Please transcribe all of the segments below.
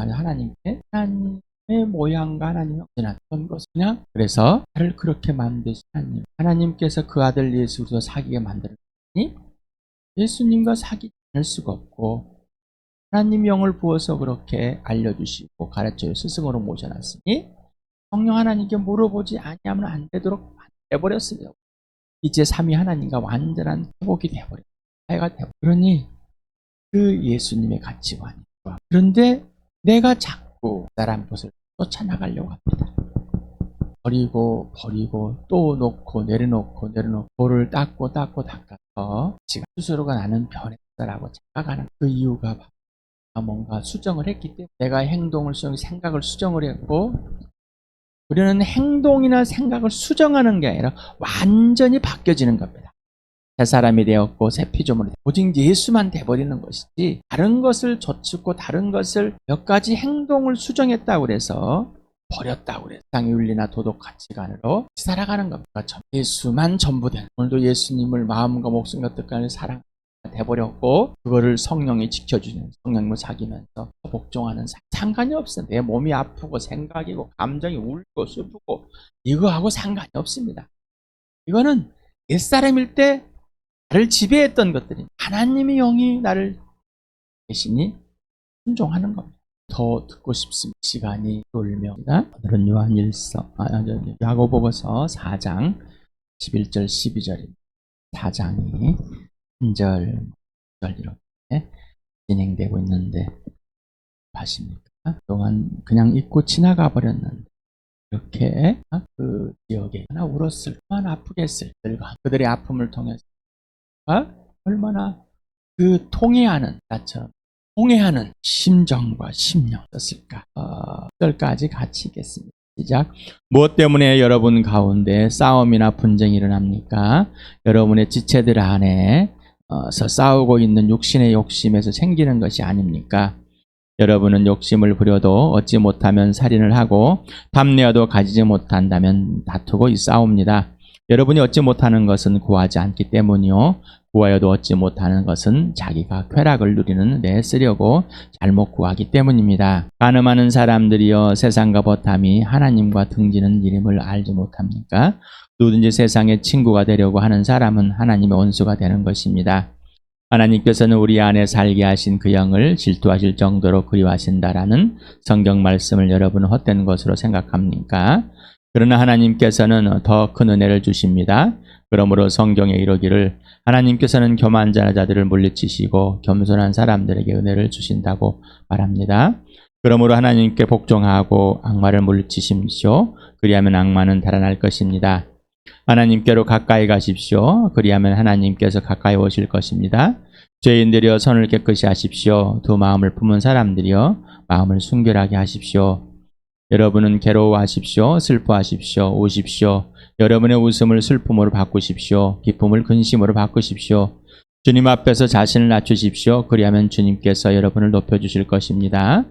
아니 하나님께 하나님의 모양과 하나님의 형태는 것을 그냥 그래서 나를 그렇게 만드신 하나님 하나님께서 그 아들 예수로 사귀게 만들었니 예수님과 사귀지 않을 수가 없고 하나님 영을 부어서 그렇게 알려주시고 가르쳐요 스승으로 모셔놨으니 성령 하나님께 물어보지 아니하면 안 되도록 해버렸어요. 이제 삼위 하나님과 완전한 회복이 되어버렸어요. 해가 되어 그러니 그 예수님의 가치관이. 그런데 내가 자꾸 나란 것을 쫓아나가려고 합니다. 버리고 버리고 또 놓고 내려놓고 내려놓고 돌을 닦고 닦고 닦아서 지가 스스로가 나는 변했다라고 착각하는 그 이유가 뭔가 수정을 했기 때문에 내가 행동을 수정, 생각을 수정을 했고 우리는 행동이나 생각을 수정하는 게 아니라 완전히 바뀌어지는 겁니다. 새 사람이 되었고 새 피조물이 되었고 오직 예수만 돼버리는 것이지 다른 것을 젖히고 다른 것을 몇 가지 행동을 수정했다고 그래서 버렸다고 그래서 땅의 윤리나 도덕 가치관으로 살아가는 겁니다. 전- 예수만 전부 된 오늘도 예수님을 마음과 목숨과 뜻까지 사랑 돼버렸고 그거를 성령이 지켜주는 성령을 사귀면서 복종하는 삶. 상관이 없어 내 몸이 아프고 생각이고 감정이 울고 슬프고 이거하고 상관이 없습니다 이거는 옛사람일 때 나를 지배했던 것들이 하나님의 영이 나를 대신이 순종하는 겁니다. 더 듣고 싶습니다. 시간이 돌면 오늘은 요한일서 아, 아, 저, 야고보서 4장 11절 12절입니다. 4장이 1절, 2절 이렇게 진행되고 있는데 아십니까? 동안 그냥 잊고 지나가 버렸는데 이렇게 그 지역에 얼마나 울었을 얼마나 아프겠을 들과 그들의 아픔을 통해서 어? 얼마나 그 통해하는 나처럼 통해하는 심정과 심령이었을까 어, 절까지 같이 있겠습니다. 시작. 무엇 때문에 여러분 가운데 싸움이나 분쟁이 일어납니까? 여러분의 지체들 안에 어서 싸우고 있는 육신의 욕심에서 생기는 것이 아닙니까? 여러분은 욕심을 부려도 얻지 못하면 살인을 하고 탐내어도 가지지 못한다면 다투고 있사옵니다. 여러분이 얻지 못하는 것은 구하지 않기 때문이요. 구하여도 얻지 못하는 것은 자기가 쾌락을 누리는 데 쓰려고 잘못 구하기 때문입니다. 가늠하는 사람들이여 세상과 버탐이 하나님과 등지는 이름을 알지 못합니까? 누구든지 세상의 친구가 되려고 하는 사람은 하나님의 원수가 되는 것입니다. 하나님께서는 우리 안에 살게 하신 그 영을 질투하실 정도로 그리워하신다라는 성경 말씀을 여러분은 헛된 것으로 생각합니까? 그러나 하나님께서는 더 큰 은혜를 주십니다. 그러므로 성경에 이르기를 하나님께서는 교만자 자들을 물리치시고 겸손한 사람들에게 은혜를 주신다고 말합니다. 그러므로 하나님께 복종하고 악마를 물리치십시오. 그리하면 악마는 달아날 것입니다. 하나님께로 가까이 가십시오. 그리하면 하나님께서 가까이 오실 것입니다. 죄인들이여 손을 깨끗이 하십시오. 두 마음을 품은 사람들이여 마음을 순결하게 하십시오. 여러분은 괴로워하십시오. 슬퍼하십시오. 우십시오. 여러분의 웃음을 슬픔으로 바꾸십시오. 기쁨을 근심으로 바꾸십시오. 주님 앞에서 자신을 낮추십시오. 그리하면 주님께서 여러분을 높여주실 것입니다.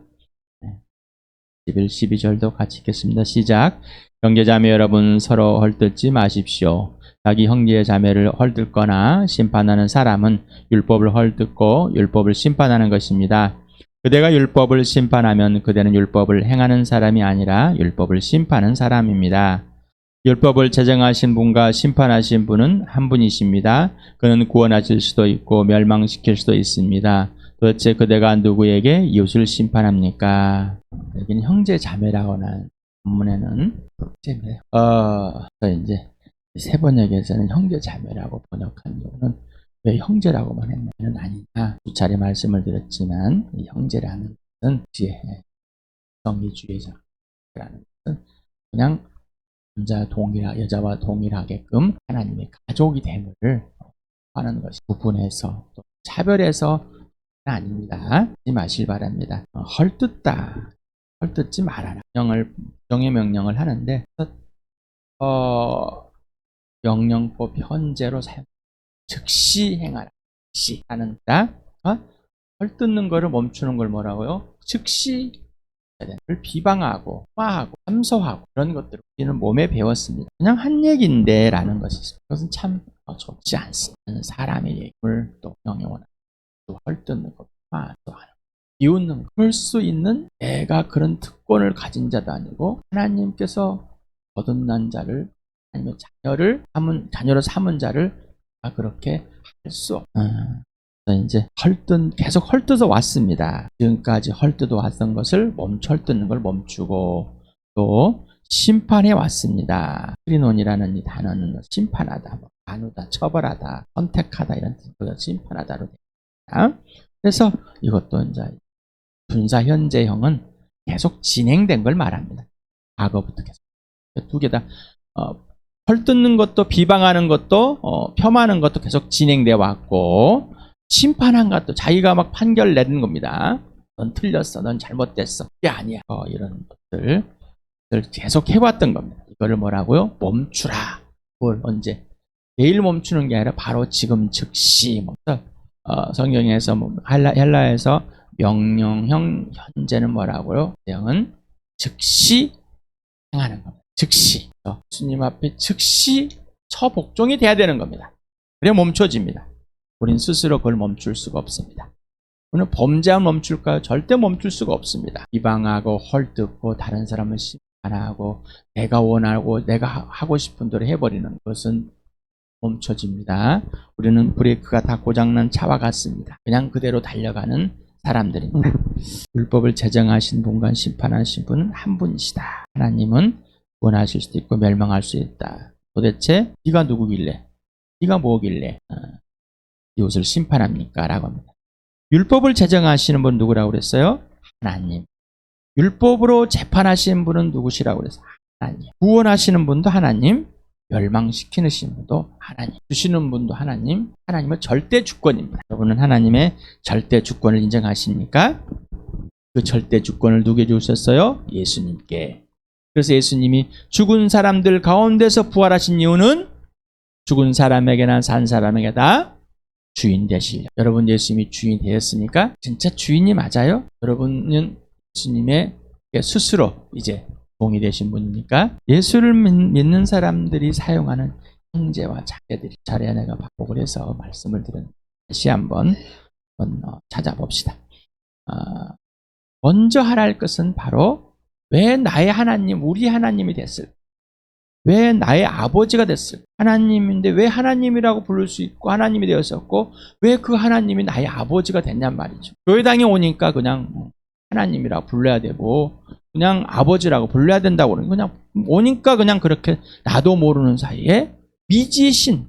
11, 12절도 같이 읽겠습니다. 시작. 형제자매 여러분 서로 헐뜯지 마십시오. 자기 형제의 자매를 헐뜯거나 심판하는 사람은 율법을 헐뜯고 율법을 심판하는 것입니다. 그대가 율법을 심판하면 그대는 율법을 행하는 사람이 아니라 율법을 심판하는 사람입니다. 율법을 제정하신 분과 심판하신 분은 한 분이십니다. 그는 구원하실 수도 있고 멸망시킬 수도 있습니다. 도대체 그대가 누구에게 이웃을 심판합니까? 여기는 형제 자매라고 하는 본문에는 형제매. 어, 이제 세 번역에서는 형제 자매라고 번역한 이유는 왜 형제라고만 했냐는 아니냐. 두 차례 말씀을 드렸지만 이 형제라는 것은 뒤에 성리주의자라는 것은 그냥 남자 동일하 여자와 동일하게끔 하나님의 가족이 됨을 하는 것이 구분해서 또 차별해서 아닙니다. 하지 마실 바랍니다. 어, 헐뜯다. 헐뜯지 말아라. 명령을 정의 명령을 하는데 어 명령법 현재로 사용 즉시 행하라. 즉시 하는 다 어? 헐뜯는 거를 멈추는 걸 뭐라고요? 즉시 를 비방하고 화하고 참소하고 그런 것들을 우리는 몸에 배웠습니다. 그냥 한 얘기인데 라는 것이. 그것은 참 어, 좋지 않습니다. 사람의 얘기를 또 명령을 또 헐뜯는 것, 화도 하는 비웃는 그럴 수 있는 내가 그런 특권을 가진 자도 아니고 하나님께서 거듭난 자를 아니면 자녀를 삼은 자녀로 삼은 자를 다 그렇게 할 수 없. 아, 그래서 이제 헐뜯 계속 헐뜯어 왔습니다. 지금까지 헐뜯어 왔던 것을 멈춰 헐뜯는 걸 멈추고 또 심판해 왔습니다. 크리논이라는 이 단어는 심판하다, 뭐, 나누다, 처벌하다, 선택하다 이런 뜻으로 심판하다로 됩니다. 그래서 이것도 이제 분사 현재형은 계속 진행된 걸 말합니다. 과거부터 계속 두 개다 어, 헐뜯는 것도 비방하는 것도 어, 폄하하는 것도 계속 진행돼 왔고 심판한 것도 자기가 막 판결 내는 겁니다. 넌 틀렸어, 넌 잘못됐어. 그게 아니야. 어, 이런 것들 계속 해왔던 겁니다. 이거를 뭐라고요? 멈추라. 뭘 언제? 내일 멈추는 게 아니라 바로 지금 즉시. 뭐, 어, 성경에서 뭐 헬라, 헬라에서 명령형 현재는 뭐라고요? 명은 즉시 행하는 겁니다. 즉시. 어, 주님 앞에 즉시 처복종이 돼야 되는 겁니다. 그래 멈춰집니다. 우린 스스로 그걸 멈출 수가 없습니다. 우리는 범죄하면 멈출까요? 절대 멈출 수가 없습니다. 비방하고 헐뜯고 다른 사람을 심판하고 내가 원하고 내가 하- 하고 싶은 대로 해버리는 것은 멈춰집니다. 우리는 브레이크가 다 고장난 차와 같습니다. 그냥 그대로 달려가는 사람들입니다. 율법을 제정하신 분과 심판하신 분은 한 분이시다. 하나님은 구원하실 수도 있고 멸망할 수 있다. 도대체 네가 누구길래? 네가 뭐길래 어, 이웃을 심판합니까? 라고 합니다. 율법을 제정하시는 분 누구라고 그랬어요? 하나님. 율법으로 재판하시는 분은 누구시라고 그랬어요? 하나님. 구원하시는 분도 하나님, 멸망시키는 분도 하나님, 주시는 분도 하나님, 하나님은 절대 주권입니다. 여러분은 하나님의 절대 주권을 인정하십니까? 그 절대 주권을 누구에게 주셨어요? 예수님께. 그래서 예수님이 죽은 사람들 가운데서 부활하신 이유는 죽은 사람에게나 산 사람에게 다 주인 되시려. 여러분 예수님이 주인 되었습니까? 진짜 주인이 맞아요? 여러분은 예수님의 스스로 이제 공이 되신 분입니까? 예수를 믿- 믿는 사람들이 사용하는 형제와 자녀들이 자리에 내가 반복을 해서 말씀을 드린 다시 한번 어, 찾아봅시다. 아, 먼저 할 것은 바로 왜 나의 하나님, 우리 하나님이 됐을까? 왜 나의 아버지가 됐을까? 하나님인데 왜 하나님이라고 부를 수 있고 하나님이 되었었고 왜 그 하나님이 나의 아버지가 됐냔 말이죠. 교회당에 오니까 그냥 하나님이라고 불러야 되고 그냥 아버지라고 불러야 된다고 그러는 그냥 오니까 그냥 그렇게 나도 모르는 사이에 미지의 신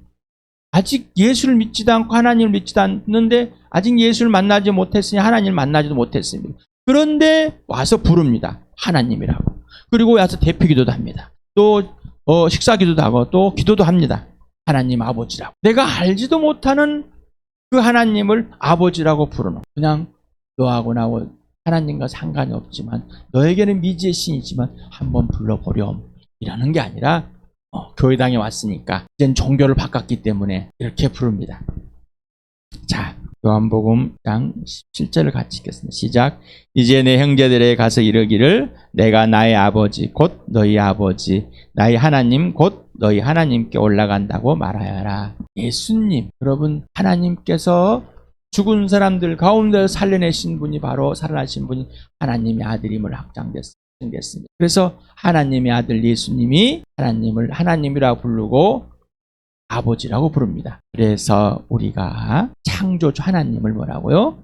아직 예수를 믿지도 않고 하나님을 믿지도 않는데 아직 예수를 만나지 못했으니 하나님을 만나지도 못했습니다. 그런데 와서 부릅니다. 하나님이라고. 그리고 와서 대피기도도 합니다. 또 어, 식사 기도도 하고 또 기도도 합니다. 하나님 아버지라고. 내가 알지도 못하는 그 하나님을 아버지라고 부르는 그냥 너하고 나하고 하나님과 상관이 없지만 너에게는 미지의 신이지만 한번 불러보렴 이라는 게 아니라 어, 교회당에 왔으니까 이젠 종교를 바꿨기 때문에 이렇게 부릅니다. 자, 요한복음 장 17절을 같이 읽겠습니다. 시작. 이제 내 형제들에 가서 이르기를 내가 나의 아버지 곧 너희 아버지 나의 하나님 곧 너희 하나님께 올라간다고 말하여라. 예수님, 여러분 하나님께서 죽은 사람들 가운데 살려내신 분이 바로 살아나신 분이 하나님의 아들임을 확장됐습니다. 그래서 하나님의 아들 예수님이 하나님을 하나님이라고 부르고 아버지라고 부릅니다. 그래서 우리가 창조주 하나님을 뭐라고요?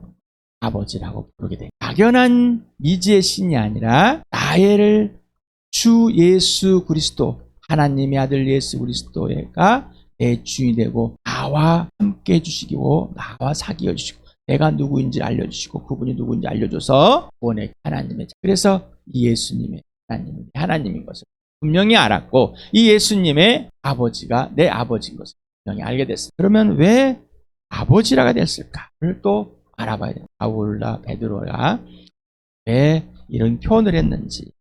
아버지라고 부르게 돼. 막연한 미지의 신이 아니라 나의를 주 예수 그리스도 하나님의 아들 예수 그리스도가 내 주인이 되고 나와 함께 해주시고 나와 사귀어 주시고 내가 누구인지 알려주시고 그분이 누구인지 알려줘서 구원의 하나님의 자. 그래서 이 예수님의 하나님이 하나님인 것을 분명히 알았고 이 예수님의 아버지가 내 아버지인 것을 분명히 알게 됐습니다. 그러면 왜 아버지라가 됐을까를 또 알아봐야 돼요. 바울과 베드로가 왜 이런 표현을 했는지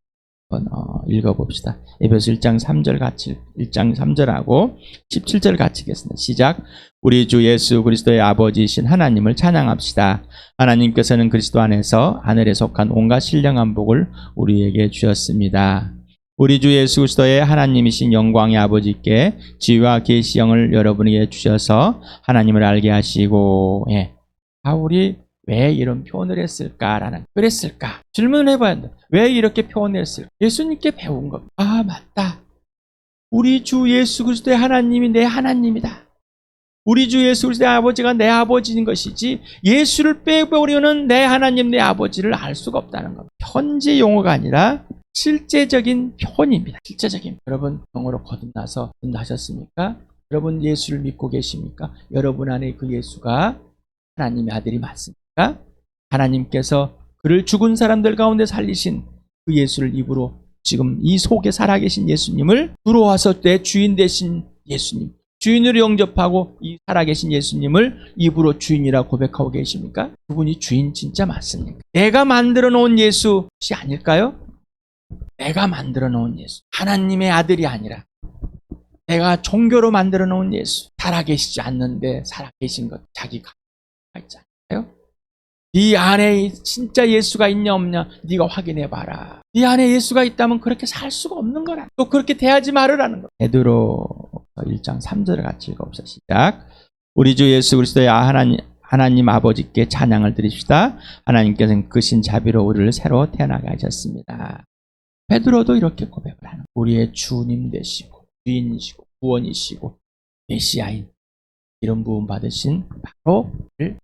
한번 어, 읽어봅시다. 에베소 1장 3절 같이 1장 3절하고 17절 같이 읽겠습니다. 시작. 우리 주 예수 그리스도의 아버지이신 하나님을 찬양합시다. 하나님께서는 그리스도 안에서 하늘에 속한 온갖 신령한 복을 우리에게 주셨습니다. 우리 주 예수 그리스도의 하나님이신 영광의 아버지께 지혜와 계시형을 여러분에게 주셔서 하나님을 알게 하시고 예. 바울이 왜 이런 표현을 했을까라는 그랬을까 질문을 해봐야 한다. 왜 이렇게 표현했을까? 예수님께 배운 겁니다. 아 맞다. 우리 주 예수 그리스도의 하나님이 내 하나님이다. 우리 주 예수 그리스도의 아버지가 내 아버지인 것이지 예수를 빼버리는 내 하나님 내 아버지를 알 수가 없다는 겁니다. 현재 용어가 아니라 실제적인 표현입니다. 실제적인 여러분 영어로 거듭나서 거듭나셨습니까? 여러분 예수를 믿고 계십니까? 여러분 안에 그 예수가 하나님의 아들이 맞습니까? 하나님께서 그를 죽은 사람들 가운데 살리신 그 예수를 입으로 지금 이 속에 살아계신 예수님을 들어와서 내 주인 되신 예수님 주인으로 영접하고 이 살아계신 예수님을 입으로 주인이라 고백하고 계십니까? 그분이 주인 진짜 맞습니까? 내가 만들어 놓은 예수이 아닐까요? 내가 만들어 놓은 예수 하나님의 아들이 아니라 내가 종교로 만들어 놓은 예수 살아계시지 않는데 살아계신 것 자기가 있잖아요. 네 안에 진짜 예수가 있냐 없냐 네가 확인해 봐라. 네 안에 예수가 있다면 그렇게 살 수가 없는 거라. 또 그렇게 대하지 말으라는 거. 베드로 1장 3절을 같이 읽어봅시다. 시작. 우리 주 예수 그리스도의 하나님 하나님 아버지께 찬양을 드립시다. 하나님께서는 크신 자비로 우리를 새로 태어나게 하셨습니다. 베드로도 이렇게 고백을 하는. 우리의 주님 되시고 주인이시고 구원이시고 메시아인. 이런 부분 받으신 바로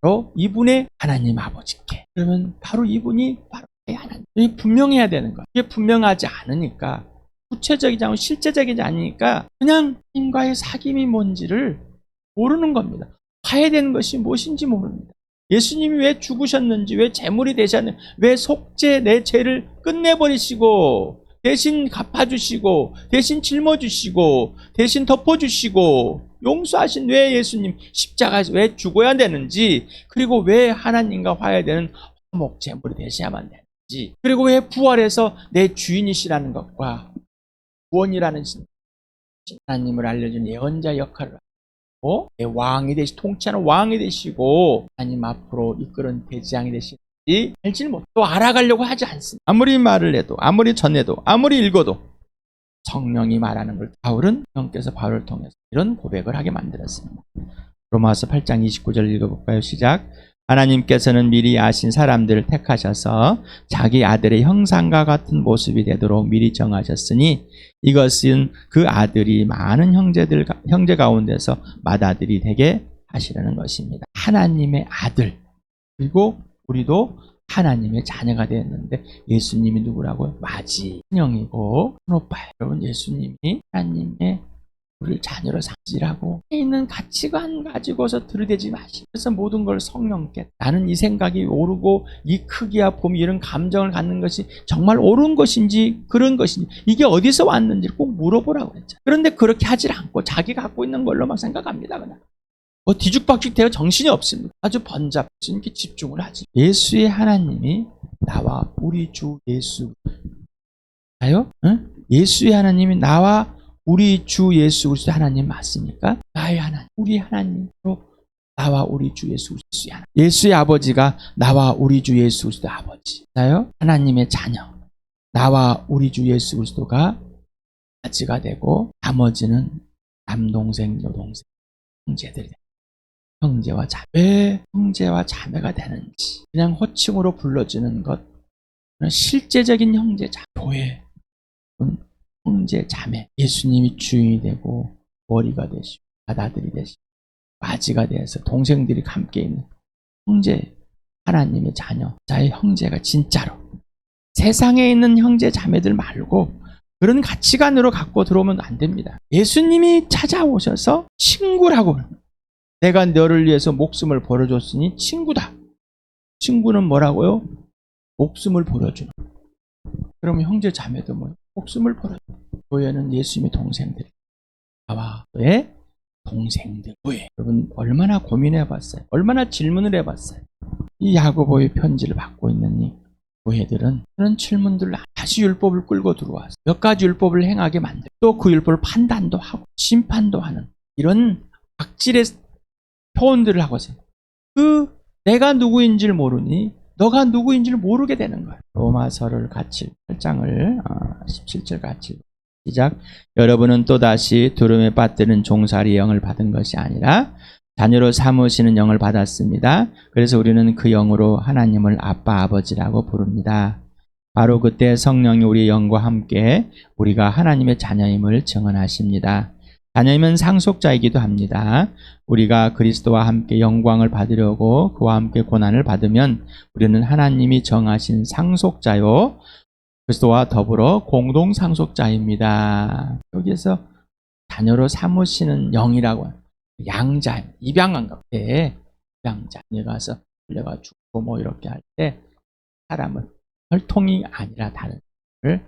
바로 이분의 하나님 아버지께. 그러면 바로 이분이 바로 내 하나님 이 분명해야 되는 거야 이게 분명하지 않으니까 구체적이지 않고 실제적이지 않으니까 그냥 인과의 사귐이 뭔지를 모르는 겁니다. 봐야 되는 것이 무엇인지 모릅니다 예수님이 왜 죽으셨는지 왜 제물이 되셨는지 왜 속죄 내 죄를 끝내버리시고 대신 갚아주시고 대신 짊어주시고 대신 덮어주시고 용서하신 왜 예수님 십자가에서 왜 죽어야 되는지 그리고 왜 하나님과 화해되는 화목 제물이 되셔야만 되는지 그리고 왜 부활해서 내 주인이시라는 것과 구원이라는 신- 하나님을 알려준 예언자 역할을 하고 내 왕이 되시 통치하는 왕이 되시고 하나님 앞으로 이끄는 대지장이 되시는지 알지는 못, 또 알아가려고 하지 않습니다. 아무리 말을 해도, 아무리 전해도, 아무리 읽어도 성령이 말하는 걸 바울은 성령께서 바울을 통해서 이런 고백을 하게 만들었습니다. 로마서 8장 29절 읽어볼까요? 시작. 하나님께서는 미리 아신 사람들을 택하셔서 자기 아들의 형상과 같은 모습이 되도록 미리 정하셨으니 이것은 그 아들이 많은 형제들 가- 형제 가운데서 맏아들이 되게 하시려는 것입니다. 하나님의 아들 그리고 우리도 하나님의 자녀가 되었는데 예수님이 누구라고요? 마지 형이고 큰오빠예요. 여러분 예수님이 하나님의 우리를 자녀로 삼지라고 있는 가치관 가지고서 들이대지 마시고 그래서 모든 걸 성령께 나는 이 생각이 옳고 이 크기와 봄이 이런 감정을 갖는 것이 정말 옳은 것인지 그런 것인지 이게 어디서 왔는지 꼭 물어보라고 그랬죠. 그런데 그렇게 하질 않고 자기 갖고 있는 걸로만 생각합니다. 그냥. 뭐 뒤죽박죽 되어 정신이 없습니다. 아주 번잡, 이렇게 집중을 하지. 예수의 하나님이 나와 우리 주 예수. 나요? 응? 예수의 하나님이 나와 우리 주 예수 그리스도 하나님 맞습니까? 나의 하나님, 우리 하나님으로 나와 우리 주 예수 그리스도의 하나님. 예수의 아버지가 나와 우리 주 예수 그리스도 아버지. 나요? 하나님의 자녀. 나와 우리 주 예수 그리스도가 아지가 되고 나머지는 남동생, 여동생, 됩니다. 형제와 자매. 왜 형제와 자매가 되는지. 그냥 호칭으로 불러주는 것. 실제적인 형제, 자매. 교회. 형제, 자매. 예수님이 주인이 되고 머리가 되시고 아다들이 되시고 아지가 돼서 동생들이 함께 있는 형제, 하나님의 자녀, 자의 형제가 진짜로 세상에 있는 형제, 자매들 말고 그런 가치관으로 갖고 들어오면 안 됩니다. 예수님이 찾아오셔서 친구라고 내가 너를 위해서 목숨을 버려줬으니 친구다. 친구는 뭐라고요? 목숨을 버려주는. 그러면 형제 자매도 뭐 목숨을 버려. 교회는 예수님의 동생들. 나와 너의 동생들. 교회. 여러분 얼마나 고민해 봤어요? 얼마나 질문을 해 봤어요? 이 야고보의 편지를 받고 있는 이 교회들은 그런 질문들을 다시 율법을 끌고 들어와서 몇 가지 율법을 행하게 만들고 또 그 율법을 판단도 하고 심판도 하는 이런 악질의 표현들을 하고서 그 내가 누구인지를 모르니 너가 누구인지를 모르게 되는 거야. 로마서를 같이 8장을 17절 같이 시작. 여러분은 또다시 두름에 빠뜨는 종살이 영을 받은 것이 아니라 자녀로 삼으시는 영을 받았습니다. 그래서 우리는 그 영으로 하나님을 아빠 아버지라고 부릅니다. 바로 그때 성령이 우리 영과 함께 우리가 하나님의 자녀임을 증언하십니다. 자녀이면 상속자이기도 합니다. 우리가 그리스도와 함께 영광을 받으려고 그와 함께 고난을 받으면 우리는 하나님이 정하신 상속자요. 그리스도와 더불어 공동 상속자입니다. 여기에서 자녀로 삼으시는 영이라고. 양자, 입양한 것 같아. 입양자. 에 가서 끌려가 죽고 뭐 이렇게 할 때 사람은 혈통이 아니라 다른 을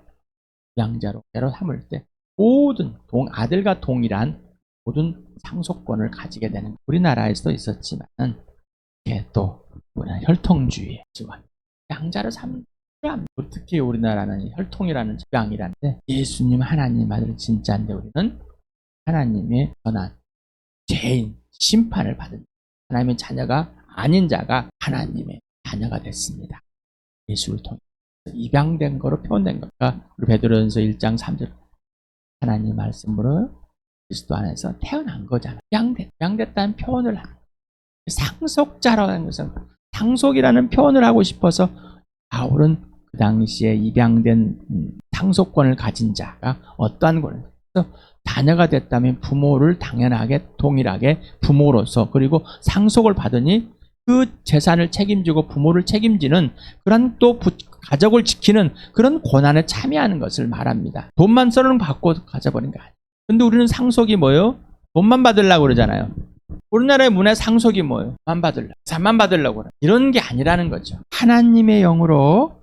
입양자로 대로 삼을 때 모든 동 아들과 동일한 모든 상속권을 가지게 되는 우리나라에서도 있었지만 이게 또 우리는 혈통주의 지원 양자를 삼 특히 우리나라는 혈통이라는 입양이라는데 예수님 하나님 아들 진짜인데 우리는 하나님의 전한 죄인 심판을 받은 하나님의 자녀가 아닌 자가 하나님의 자녀가 됐습니다. 예수를 통해 입양된 거로 표현된 것과 베드로전서 1장 3절 하나님 말씀으로 그리스도 안에서 태어난 거잖아요. 입양됐, 입양됐다는 표현을. 상속자라는 것은 상속이라는 표현을 하고 싶어서 바울은 그 당시에 입양된 음, 상속권을 가진 자가 어떠한 걸 그래서 자녀가 됐다면 부모를 당연하게 동일하게 부모로서 그리고 상속을 받으니 그 재산을 책임지고 부모를 책임지는 그런 또 부- 가족을 지키는 그런 고난에 참여하는 것을 말합니다. 돈만 썰은 받고 가져버린 거 아니에요. 근데 우리는 상속이 뭐예요? 돈만 받으려고 그러잖아요. 우리나라의 문화 상속이 뭐예요? 만 받으려고. 산만 받으려고 그래. 이런 게 아니라는 거죠. 하나님의 영으로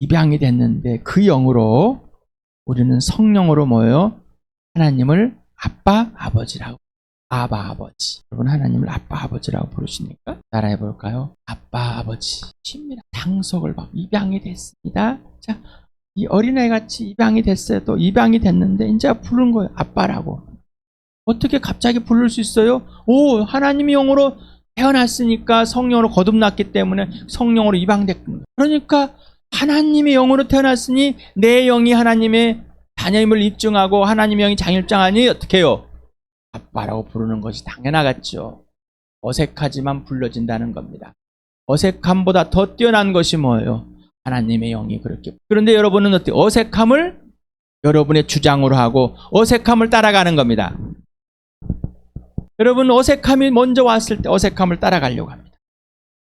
입양이 됐는데 그 영으로 우리는 성령으로 뭐예요? 하나님을 아빠 아버지라고 아바 아버지. 여러분 하나님을 아빠 아버지라고 부르시니까? 따라해 볼까요? 아빠 아버지. 쉽니다 상속을 받고 입양이 됐습니다. 자 이 어린애 같이 입양이 됐어요. 또 입양이 됐는데 이제 부른 거예요. 아빠라고. 어떻게 갑자기 부를 수 있어요? 오 하나님의 영으로 태어났으니까 성령으로 거듭났기 때문에 성령으로 거예요. 그러니까 하나님의 영으로 태어났으니 내 영이 하나님의 자녀임을 입증하고 하나님의 영이 장일장하니 어떻게 해요? 아빠라고 부르는 것이 당연하겠죠. 어색하지만 불러진다는 겁니다. 어색함보다 더 뛰어난 것이 뭐예요? 하나님의 영이 그렇게. 그런데 여러분은 어때? 어색함을 여러분의 주장으로 하고 어색함을 따라가는 겁니다. 여러분 어색함이 먼저 왔을 때 어색함을 따라가려고 합니다.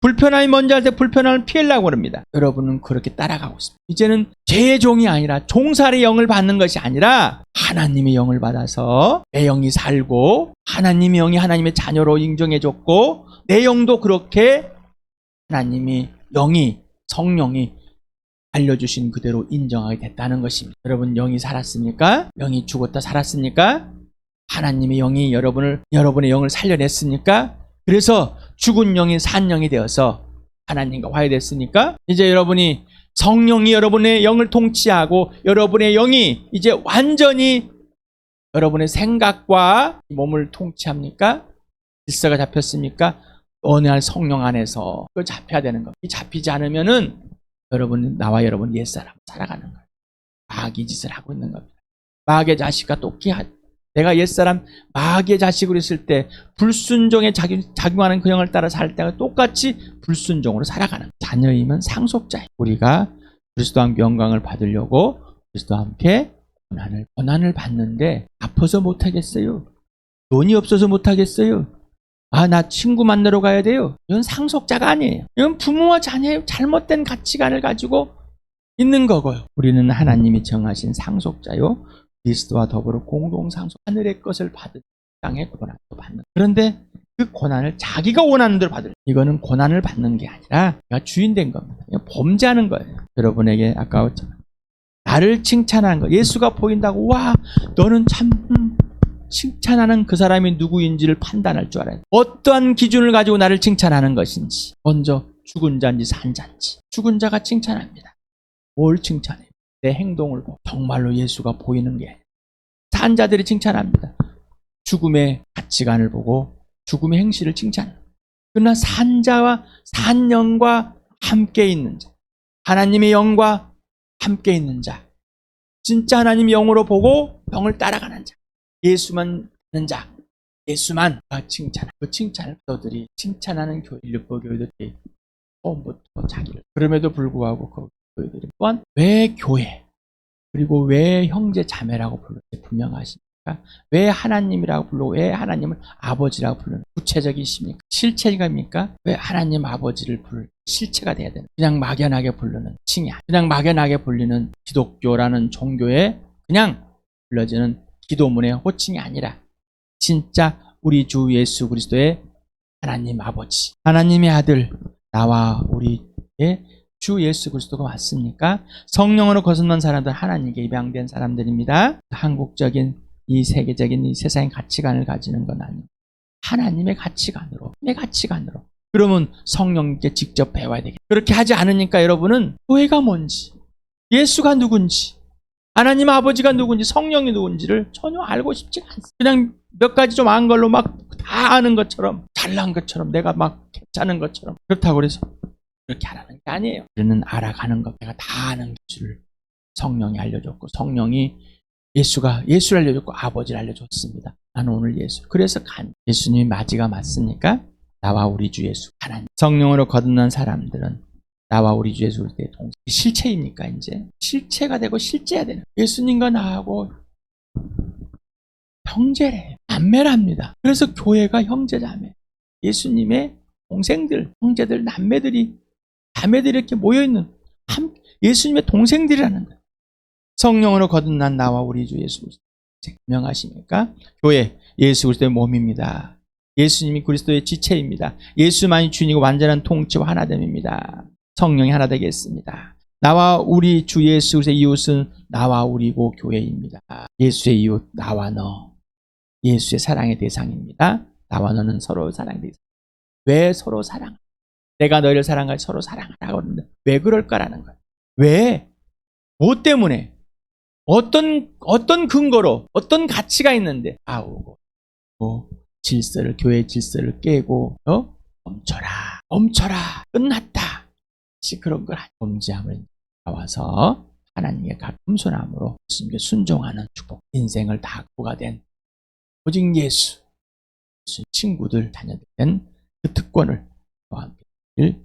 불편함이 먼저 할때 불편함을 피하려고 합니다. 여러분은 그렇게 따라가고 있습니다. 이제는 제 종이 아니라 종살의 영을 받는 것이 아니라 하나님의 영을 받아서 내 영이 살고 하나님의 영이 하나님의 자녀로 인정해줬고 내 영도 그렇게 하나님이 영이 성령이 알려주신 그대로 인정하게 됐다는 것입니다. 여러분 영이 살았습니까? 영이 죽었다 살았습니까? 하나님의 영이 여러분을 여러분의 영을 살려냈습니까? 그래서 죽은 영이 산 영이 되어서 하나님과 화해됐으니까 이제 여러분이 성령이 여러분의 영을 통치하고 여러분의 영이 이제 완전히 여러분의 생각과 몸을 통치합니까? 질서가 잡혔습니까? 어느 한 성령 안에서 그 잡혀야 되는 겁니다. 이 잡히지 않으면은 여러분 나와 여러분 옛사람 살아가는 거예요. 마귀 짓을 하고 있는 겁니다. 마귀의 자식과 똑같이 하- 내가 옛사람 마귀의 자식으로 있을 때 불순종에 작용, 작용하는 그 영을 따라 살 때가 똑같이 불순종으로 살아가는 자녀이면 상속자예요. 우리가 그리스도와 함께 영광을 받으려고 그리스도와 함께 고난을 고난을 받는데 아파서 못하겠어요. 돈이 없어서 못하겠어요. 아, 나 친구 만나러 가야 돼요. 이건 상속자가 아니에요. 이건 부모와 자녀의 잘못된 가치관을 가지고 있는 거고요. 우리는 하나님이 정하신 상속자요. 그리스도와 더불어 공동 상속 하늘의 것을 받은 땅의 고난도 받는. 그런데 그 고난을 자기가 원하는 대로 받을. 이거는 고난을 받는 게 아니라 내가 주인 된 겁니다. 범죄하는 거예요. 여러분에게 아까 나를 칭찬하는 거. 예수가 보인다고 와 너는 참 음, 칭찬하는 그 사람이 누구인지를 판단할 줄 알아요. 어떠한 기준을 가지고 나를 칭찬하는 것인지. 먼저 죽은 자인지 산 자인지. 죽은 자가 칭찬합니다. 뭘 칭찬해요? 내 행동을 정말로 예수가 보이는 게 아니라 산 자들이 칭찬합니다. 죽음의 가치관을 보고 죽음의 행실을 칭찬합니다. 그러나 산자와 산영과 함께 있는 자, 하나님의 영과 함께 있는 자, 진짜 하나님 영으로 보고 영을 따라가는 자, 예수만 하는 자, 예수만 칭찬. 그 칭찬을 너들이 칭찬하는 교회 율법 교회들이 처음부터 자기를 그럼에도 불구하고 그 교회들이 또한 왜 교회 그리고 왜 형제 자매라고 불렀지 분명하십니까? 왜 하나님이라고 불러 왜 하나님을 아버지라고 부르는 구체적이십니까? 실체입니까? 왜 하나님 아버지를 부를 실체가 돼야 되는 그냥 막연하게 부르는 칭이 아니야. 그냥 막연하게 불리는 기독교라는 종교에 그냥 불러지는 기도문의 호칭이 아니라 진짜 우리 주 예수 그리스도의 하나님 아버지 하나님의 아들 나와 우리의 주 예수 그리스도가 맞습니까? 성령으로 거듭난 사람들 하나님께 입양된 사람들입니다. 한국적인 이 세계적인 이 세상의 가치관을 가지는 건 아니에요. 하나님의 가치관으로, 내 가치관으로. 그러면 성령님께 직접 배워야 되겠다. 그렇게 하지 않으니까 여러분은 교회가 뭔지, 예수가 누군지, 하나님 아버지가 누군지, 성령이 누군지를 전혀 알고 싶지가 않습니다. 그냥 몇 가지 좀 안 걸로 막 다 아는 것처럼, 잘난 것처럼, 내가 막 괜찮은 것처럼. 그렇다고 그래서 그렇게 하라는 게 아니에요. 우리는 알아가는 것, 내가 다 아는 것을 성령이 알려줬고, 성령이 예수가, 예수를 알려줬고, 아버지를 알려줬습니다. 나는 오늘 예수. 그래서 간. 예수님이 맞이가 맞습니까? 나와 우리 주 예수. 하나님. 성령으로 거듭난 사람들은 나와 우리 주 예수 의 동생. 실체입니까, 이제? 실체가 되고 실제야 되는. 예수님과 나하고 형제래요. 남매랍니다. 그래서 교회가 형제자매. 예수님의 동생들, 형제들, 남매들이, 자매들이 이렇게 모여있는 한, 예수님의 동생들이라는 거예요. 성령으로 거듭난 나와 우리 주 예수 그리스도. 명하십니까? 교회, 예수 그리스도의 몸입니다. 예수님이 그리스도의 지체입니다. 예수만이 주님이고 완전한 통치와 하나됨입니다. 성령이 하나 되겠습니다. 나와 우리 주 예수 그리스도의 이웃은 나와 우리고 교회입니다. 예수의 이웃, 나와 너. 예수의 사랑의 대상입니다. 나와 너는 서로 사랑의 대상. 왜 서로 사랑? 내가 너희를 사랑할 서로 사랑하라고 하는데 왜 그럴까라는 거예요. 왜? 뭐 때문에? 어떤 어떤 근거로 어떤 가치가 있는데 아우고 뭐 질서를 교회 질서를 깨고 어 멈춰라 멈춰라 끝났다 시 그런 걸 범죄함을 나와서 하나님의 가끔손함으로 예수님께 순종하는 축복 인생을 다 구가 된 오직 예수 친구들 자녀들 된 그 특권을 저와 함께